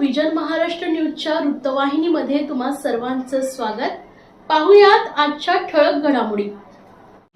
Vision Maharashtra न्यूजच्या वृत्तवाहिनीमध्ये तुम्हा सर्वांचं स्वागत. पाहुयात आजच्या ठळक घडामोडी.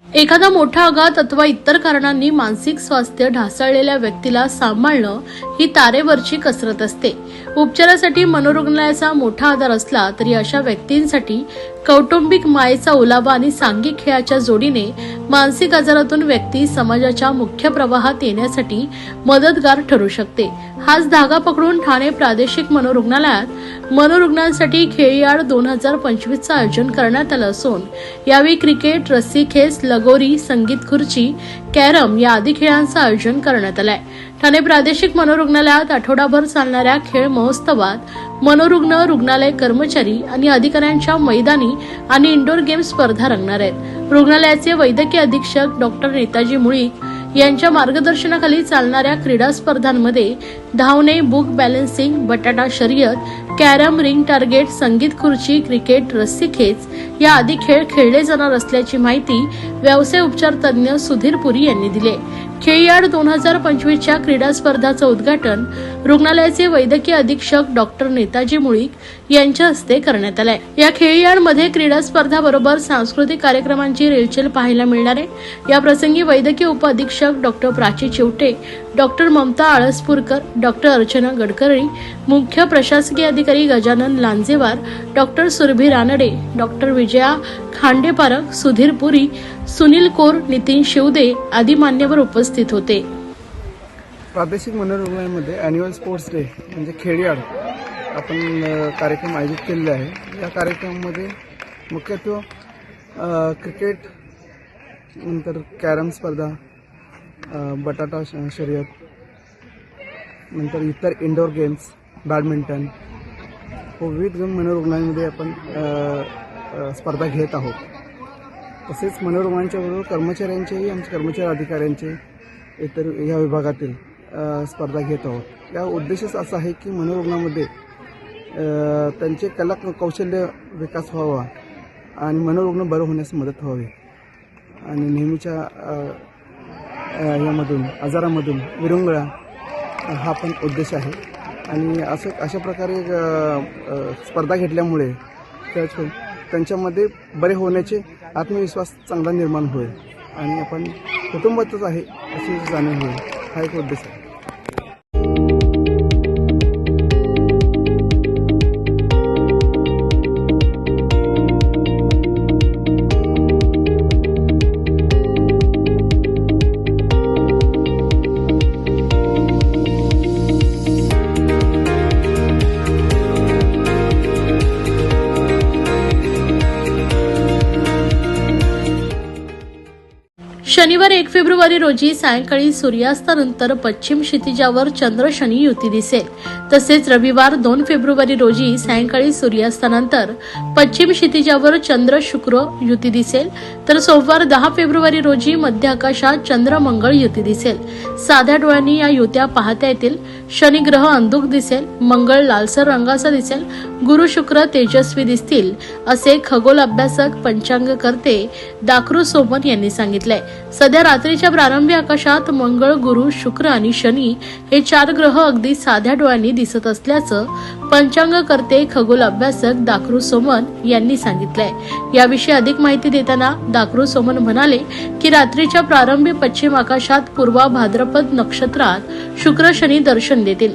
एखादा मोठा आघात अथवा इतर कारणांनी मानसिक स्वास्थ्य ढासळलेल्या व्यक्तीला सांभाळणं ही तारेवरची कसरत असते. उपचारासाठी मनोरुग्णालयाचा मोठा आधार असला तरी अशा व्यक्तींसाठी कौटुंबिक मायेचा ओलावा आणि सांघिक खेळाच्या जोडीने मानसिक आजारातून व्यक्ती समाजाच्या मुख्य प्रवाहात येण्यासाठी मदतगार ठरू शकते. हाच धागा पकडून ठाणे प्रादेशिक मनोरुग्णालयात मनोरुग्णांसाठी खेळीयाड दोन हजार पंचवीसचं आयोजन करण्यात आलं असून यावेळी क्रिकेट रस्सी खेस लगोरी संगीत खुर्ची कॅरम या आदी खेळांचं आयोजन करण्यात आलंय. ठाणे प्रादेशिक मनोरुग्णालयात आठवडाभर चालणाऱ्या खेळ महोत्सवात मनोरुग्ण रुग्णालय कर्मचारी आणि अधिकाऱ्यांच्या मैदानी आणि इंडोर गेम स्पर्धा रंगणार आहेत. रुग्णालयाचे वैद्यकीय अधीक्षक डॉक्टर नेताजी मुळीक यांच्या मार्गदर्शनाखाली चालणाऱ्या क्रीडा स्पर्धांमध्ये धावणे बुक बॅलन्सिंग बटाटा शर्यत कॅरम रिंग टार्गेट संगीत खुर्ची क्रिकेट रस्सी खेच या आदी खेळ खेळले जाणार असल्याची माहिती व्यवसाय उपचार तज्ज्ञ सुधीर पुरी यांनी दिली खेळयाड दोन हजार पंचवीसच्या क्रीडा स्पर्धाचं उद्घाटन रुग्णालयाचे वैद्यकीय अधीक्षक डॉक्टर नेताजी मुळीक यांच्या हस्ते करण्यात आलंय. या खेळयाडमध्ये क्रीडा स्पर्धाबरोबर सांस्कृतिक कार्यक्रमांची रेलचेल पाहायला मिळणार आहे. या प्रसंगी वैद्यकीय उप अधीक्षक doctor Prachi Chivate doctor Mamata Alaspurkar doctor Archana Gadkari मुख्य प्रशासकीय अधिकारी गजानन लांजेवार डॉक्टर सुरभी रानडे डॉक्टर विजया खांडेपारक सुधीर पुरी सुनील कोर नितीन शिवदे आदी मान्यवर उपस्थित होते. प्रादेशिक मनोरुग्णालयामध्ये अॅन्युअल स्पोर्ट्स डे म्हणजे खेळयाड आपण कार्यक्रम आयोजित केलेले आहे. या कार्यक्रमामध्ये मुख्यत्वे क्रिकेट नंतर कॅरम स्पर्धा बटाटा श- शर्यत नंतर इतर इंडोर गेम्स बॅडमिंटन विविध मनोरुग्णांमध्ये आपण स्पर्धा घेत आहोत. तसेच मनोरुग्णांच्या बरोबर कर्मचाऱ्यांचेही आमचे कर्मचारी अधिकाऱ्यांचे इतर या विभागातील स्पर्धा घेत आहोत. या उद्देशच असा आहे की मनोरुग्णामध्ये त्यांचे कला कौशल्य विकास व्हावा आणि मनोरुग्ण बरं होण्यास मदत व्हावी. आणि नेहमीच्या यामधून आजारामधून विरंगुळा हा पण उद्देश आहे. आणि असं अशा प्रकारे स्पर्धा घेतल्यामुळे त्याच त्यांच्यामध्ये बरे होण्याचे आत्मविश्वास चांगला निर्माण होईल. आणि आपण कुटुंबातच आहे अशी जाणीव होईल. हा एक उद्देश आहे. शनिवार एक फेब्रुवारी रोजी सायंकाळी सूर्यास्तानंतर पश्चिम क्षितिजावर चंद्र शनी युती दिसेल. तसेच रविवार दोन फेब्रुवारी रोजी सायंकाळी सूर्यास्तानंतर पश्चिम क्षितिजावर चंद्र शुक्र युती दिसेल. तर सोमवार दहा फेब्रुवारी रोजी मध्य आकाशात चंद्र मंगळ युती दिसेल. साध्या डोळ्यांनी या युत्या पाहता येतील. शनी ग्रह अंधुक दिसेल. मंगळ लालसर रंगाचा दिसेल. गुरु शुक्र तेजस्वी दिसतील असे खगोल अभ्यासक पंचांग करते दाखरू सोमन यांनी सांगितलंय. सध्या रात्रीच्या प्रारंभी आकाशात मंगळ गुरु शुक्र आणि शनी हे चार ग्रह अगदी साध्या डोळ्यांनी दिसत असल्याचं पंचांग करते खगोल अभ्यासक दाखरू सोमन यांनी सांगितलंय. याविषयी अधिक माहिती देताना दाखरू सोमन म्हणाले की रात्रीच्या प्रारंभी पश्चिम आकाशात पूर्वा भाद्रपद नक्षत्रात शुक्र शनी दर्शन देतील.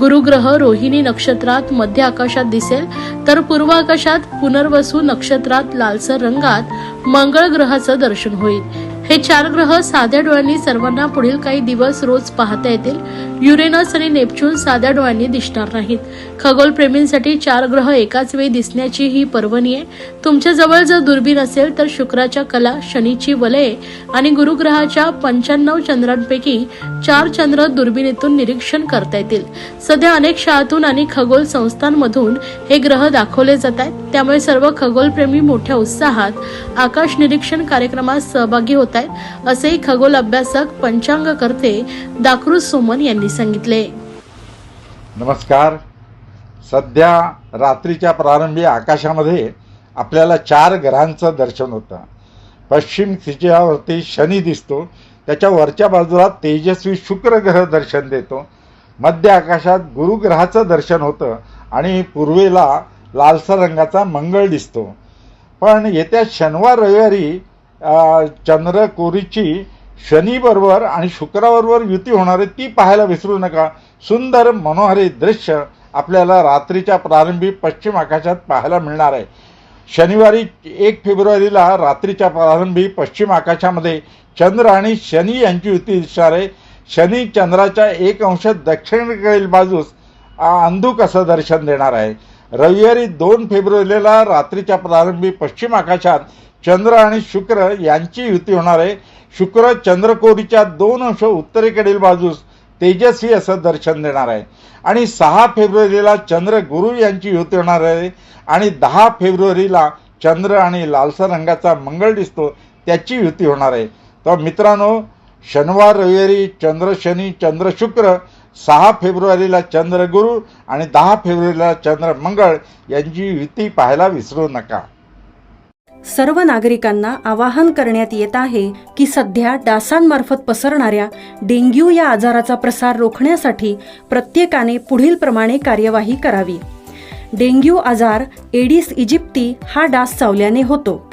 गुरुग्रह रोहिणी नक्षत्रात मध्य आकाशात दिसेल तर पूर्व आकाशात पुनर्वसू नक्षत्रात लालसर रंगात मंगळ ग्रहाचं दर्शन होईल. हे चार ग्रह साध्या डोळ्यांनी सर्वांना पुढील काही दिवस रोज पाहता येतील. युरेनस आणि नेपच्यून साध्या डोळ्यांनी दिसणार नाहीत. खगोलप्रेमींसाठी चार ग्रह एकाच वेळी दिसण्याची ही पर्वणी आहे. तुमच्याजवळ जर दुर्बीण असेल तर शुक्राच्या कला शनीची वलये आणि गुरुग्रहाच्या पंच्याण्णव चंद्रांपैकी चार चंद्र दुर्बिणीतून निरीक्षण करता येतील. सध्या अनेक शाळातून आणि खगोल संस्थांमधून हे ग्रह दाखवले जात आहेत. त्यामुळे सर्व खगोलप्रेमी मोठ्या उत्साहात आकाश निरीक्षण कार्यक्रमात सहभागी होत आहेत असेही खगोल अभ्यासक पंचांग करते दाखरू सोमन यांनी सांगितले. नमस्कार. सध्या रात्रीच्या प्रारंभी आकाशामध्ये आपल्याला चार ग्रहांचं दर्शन होतं. पश्चिम तिच्यावरती शनी दिसतो त्याच्या वरच्या बाजूला तेजस्वी शुक्र ग्रह दर्शन देतो. मध्य आकाशात गुरुग्रहाचं दर्शन होतं आणि पूर्वेला लालसा रंगाचा मंगळ दिसतो. पण येत्या शनिवार रविवारी चंद्र कोरीची शनीबरोबर आणि शुक्राबरोबर युती होणार आहे ती पाहायला विसरू नका. सुंदर मनोहरी दृश्य आपल्याला रात्रीच्या प्रारंभी पश्चिम आकाशात पाहायला मिळणार आहे. शनिवारी एक फेब्रुवारीला रात्रीच्या प्रारंभी पश्चिम आकाशामध्ये चंद्र आणि शनी यांची युती दिसणार आहे. शनी चंद्राच्या एक अंश दक्षिणेकडील बाजूस अंधुक असं दर्शन देणार आहे. रविवारी दोन फेब्रुवारीला रात्रीच्या प्रारंभी पश्चिम आकाशात चंद्र आणि शुक्र यांची युती होणार आहे. शुक्र चंद्रकोरीच्या दोन अंश उत्तरेकडील बाजूस तेजस्वी असं दर्शन देणार आहे. आणि सहा फेब्रुवारीला चंद्र गुरु यांची युती होणार आहे. आणि दहा फेब्रुवारीला चंद्र आणि लालसा रंगाचा मंगळ दिसतो त्याची युती होणार आहे. तर मित्रांनो शनिवार रविवारी चंद्र शनी चंद्र शुक्र सहा फेब्रुवारीला चंद्र गुरु आणि दहा फेब्रुवारीला चंद्र मंगळ यांची युती पाहायला विसरू नका. सर्व नागरिकांना आवाहन करण्यात येत आहे की सध्या डासांमार्फत पसरणाऱ्या डेंग्यू या आजाराचा प्रसार रोखण्यासाठी प्रत्येकाने पुढीलप्रमाणे कार्यवाही करावी. डेंग्यू आजार एडिस इजिप्ती हा डास चावल्याने होतो.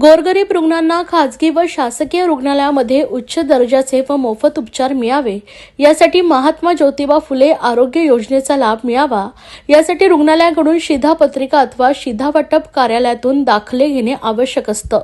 गोरगरीब रुग्णांना खाजगी व शासकीय रुग्णालयामध्ये उच्च दर्जाचे व मोफत उपचार मिळावे. यासाठी महात्मा ज्योतिबा फुले आरोग्य योजनेचा लाभ मिळावा. यासाठी रुग्णालयाकडून शिधापत्रिका अथवा शिधावाटप कार्यालयातून दाखले घेणे आवश्यक असतं.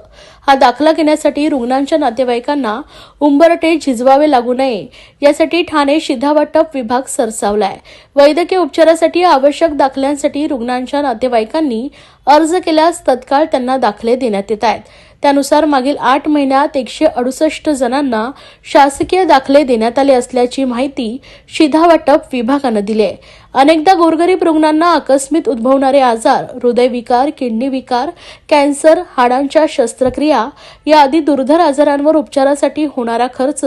हा दाखला घेण्यासाठी रुग्णांच्या नातेवाईकांना उंबरटे झिजवावे लागू नये. यासाठी ठाणे शिधावाटप विभाग सरसावलाय. वैद्यकीय उपचारासाठी आवश्यक दाखल्यांसाठी रुग्णांच्या नातेवाईकांनी अर्ज केल्यास तत्काळ त्यांना दाखले देण्यात येत आहेत. त्यानुसार मागील आठ महिन्यात एकशे अडुसष्ट जणांना शासकीय दाखले देण्यात आले असल्याची माहिती शिधावाटप विभागानं दिली आहे. अनेकदा गोरगरीब रुग्णांना आकस्मित उद्भवणारे आजार हृदयविकार किडनी विकार कॅन्सर हाडांच्या शस्त्रक्रिया या आदी दुर्धर आजारांवर उपचारासाठी होणारा खर्च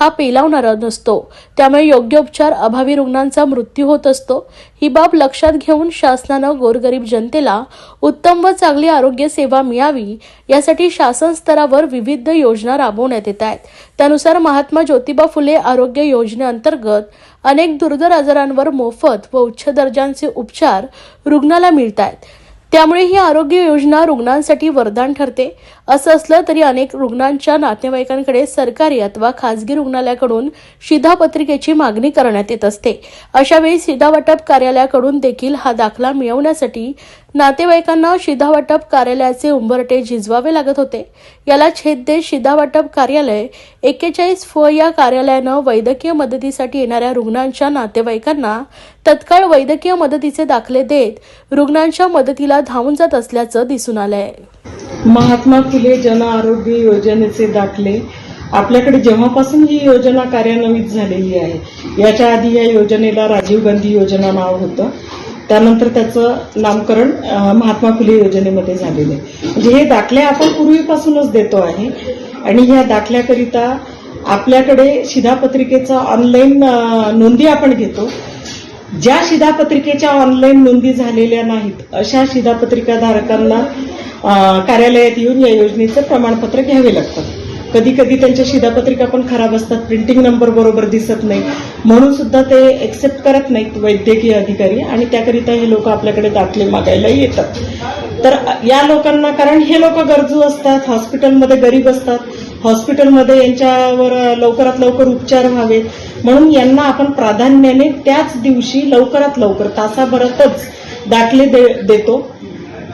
हा पेलावणारा नसतो. त्यामुळे योग्य उपचार अभावी रुग्णांचा मृत्यू होत असतो. ही बाब लक्षात घेऊन शासनानं गोरगरीब जनतेला उत्तम व चांगली आरोग्य सेवा मिळावी यासाठी शासन स्तरावर विविध योजना राबवण्यात येत आहेत. त्यानुसार महात्मा ज्योतिबा फुले आरोग्य योजनेअंतर्गत अनेक दुर्धर आजारांवर मोफत व उच्च दर्जांचे उपचार रुग्णाला मिळत आहेत त्यामुळे ही आरोग्य योजना रुग्णांसाठी वरदान ठरते. असं असलं तरी अनेक रुग्णांच्या नातेवाईकांकडे सरकारी अथवा खासगी रुग्णालयाकडून शिधापत्रिकेची मागणी करण्यात येत असते. अशावेळी शिधावाटप कार्यालयाकडून देखील हा दाखला मिळवण्यासाठी नातेवाईकांना शिधावाटप कार्यालयाचे उंबरटे झिजवावे लागत होते. याला छेद देत शिधावाटप कार्यालय एक्केचाळीस फ या कार्यालयानं वैद्यकीय मदतीसाठी येणाऱ्या रुग्णांच्या नातेवाईकांना तत्काळ वैद्यकीय मदतीचे दाखले देत रुग्णांच्या मदतीला धावून जात असल्याचं दिसून आलंय. महात्मा फुले जन आरोग्य योजनेचे दाखले. आपल्याकडे जेव्हापासून ही योजना कार्यान्वित झालेली आहे याच्या आधी या योजनेला राजीव गांधी योजना नाव होतं. त्यानंतर त्याचं नामकरण महात्मा फुले योजनेमध्ये झालेलं आहे. म्हणजे हे दाखले आपण पूर्वीपासूनच देतो आहे. आणि ह्या दाखल्याकरिता आपल्याकडे शिधापत्रिकेचा ऑनलाईन नोंदी आपण घेतो. ज्या शिधापत्रिकेच्या ऑनलाईन नोंदी झालेल्या नाहीत अशा शिधापत्रिकाधारकांना कार्यालयात येऊन या योजनेचं प्रमाणपत्र घ्यावे लागतं कधी कधी त्यांच्या शिधापत्रिका पण खराब असतात प्रिंटिंग नंबर बरोबर दिसत नाही. म्हणून सुद्धा ते एक्सेप्ट करत नाहीत वैद्यकीय अधिकारी आणि त्याकरिता हे लोक आपल्याकडे दाखले मागायला येतात. तर या लोकांना कारण हे लोक गरजू असतात हॉस्पिटलमध्ये गरीब असतात. हॉस्पिटलमध्ये यांच्यावर लवकरात लवकर उपचार व्हावेत. म्हणून यांना आपण प्राधान्याने त्याच दिवशी लवकरात लवकर तासाभरातच दाखले दे- देतो.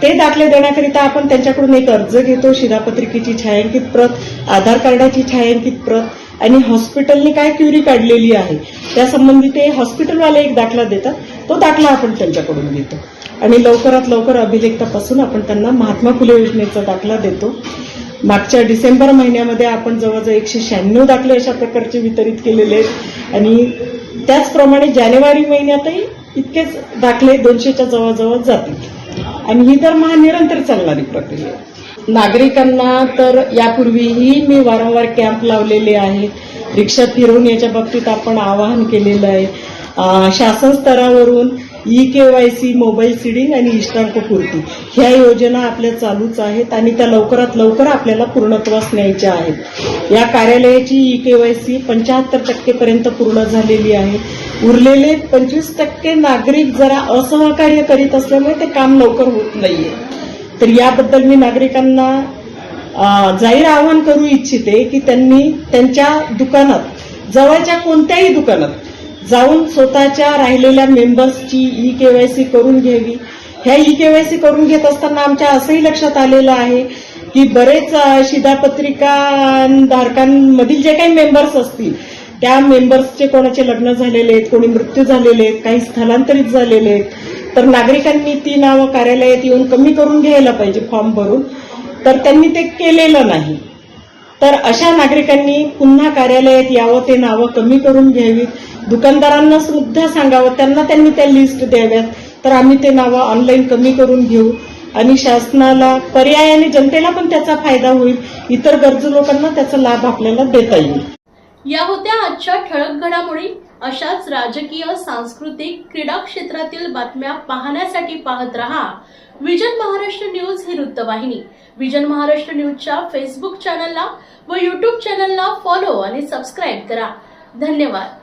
ते दाखले देण्याकरिता आपण त्यांच्याकडून एक अर्ज घेतो शिधापत्रिकेची छायांकित प्रत आधार कार्डाची छायांकित प्रत आणि हॉस्पिटलने काय क्युरी काढलेली आहे त्यासंबंधी ते हॉस्पिटलवाले एक दाखला देतात तो दाखला आपण त्यांच्याकडून घेतो. आणि लवकरात लवकर अभिलेखतापासून आपण त्यांना महात्मा फुले योजनेचा दाखला देतो. मागच्या डिसेंबर महिन्यामध्ये आपण जवळजवळ एकशे शहाण्णव दाखले अशा प्रकारचे वितरित केलेले आहेत. आणि त्याचप्रमाणे जानेवारी महिन्यातही इतकेच दाखले दोनशेच्या जवळजवळ जातील. आणि ही तर महानिरंतर चालणारी प्रक्रिया नागरिकांना तर यापूर्वीही मी वारंवार कॅम्प लावलेले आहेत रिक्षा फिरवण्याच्या बाबतीत आपण आवाहन केलेलं आहे. शासन स्तरावरून E K Y C mobile seeding आणि इष्टांक पूर्ती. ह्या योजना आपल्या चालूच आहेत आणि त्या लवकरात लवकर आपल्याला पूर्णत्वास न्यायच्या आहेत. या कार्यालयाची ई के वाय सी पंच्याहत्तर टक्केपर्यंत पूर्ण झालेली आहे. उरलेले पंचवीस टक्के नागरिक जरा असहकार्य करीत असल्यामुळे ते काम लवकर होत नाहीये. तर याबद्दल मी नागरिकांना जाहीर आवाहन करू इच्छिते की त्यांनी त्यांच्या दुकानात जवळच्या कोणत्याही दुकानात जाऊन स्वतःच्या राहिलेल्या मेंबर्सची ई केवायसी करून घ्यावी. ह्या ई केवायसी करून घेत असताना आमच्या असंही लक्षात आलेलं आहे की बरेच अं, धारकांमधील जे काही मेंबर्स असतील त्या मेंबर्सचे कोणाचे लग्न झालेले आहेत कोणी मृत्यू झालेले आहेत काही स्थलांतरित झालेले आहेत तर नागरिकांनी ती नावं कार्यालयात येऊन कमी करून घ्यायला पाहिजे फॉर्म भरून. तर त्यांनी ते केलेलं नाही. तर अशा नागरिकांनी पुन्हा कार्यालयात यावं ते नावं कमी करून घ्यावीत. दुकानदारांना सुद्धा सांगावं. त्यांना त्यांनी त्या लिस्ट द्याव्यात. तर आम्ही ते नावं ऑनलाईन कमी करून घेऊ. आणि शासनाला पर्यायाने जनतेला पण त्याचा फायदा होईल. इतर गरजू लोकांना त्याचा लाभ आपल्याला देता येईल. या होत्या आजच्या ठळक घडामोडी. अशाच राजकीय सांस्कृतिक क्रीडा क्षेत्रातील बातम्या पाहण्यासाठी पाहत रहा. विजन महाराष्ट्र न्यूज ही वृत्तवाहिनी. विजन महाराष्ट्र न्यूजच्या फेसबुक चॅनलला व युट्यूब चॅनलला फॉलो आणि सबस्क्राईब करा. धन्यवाद.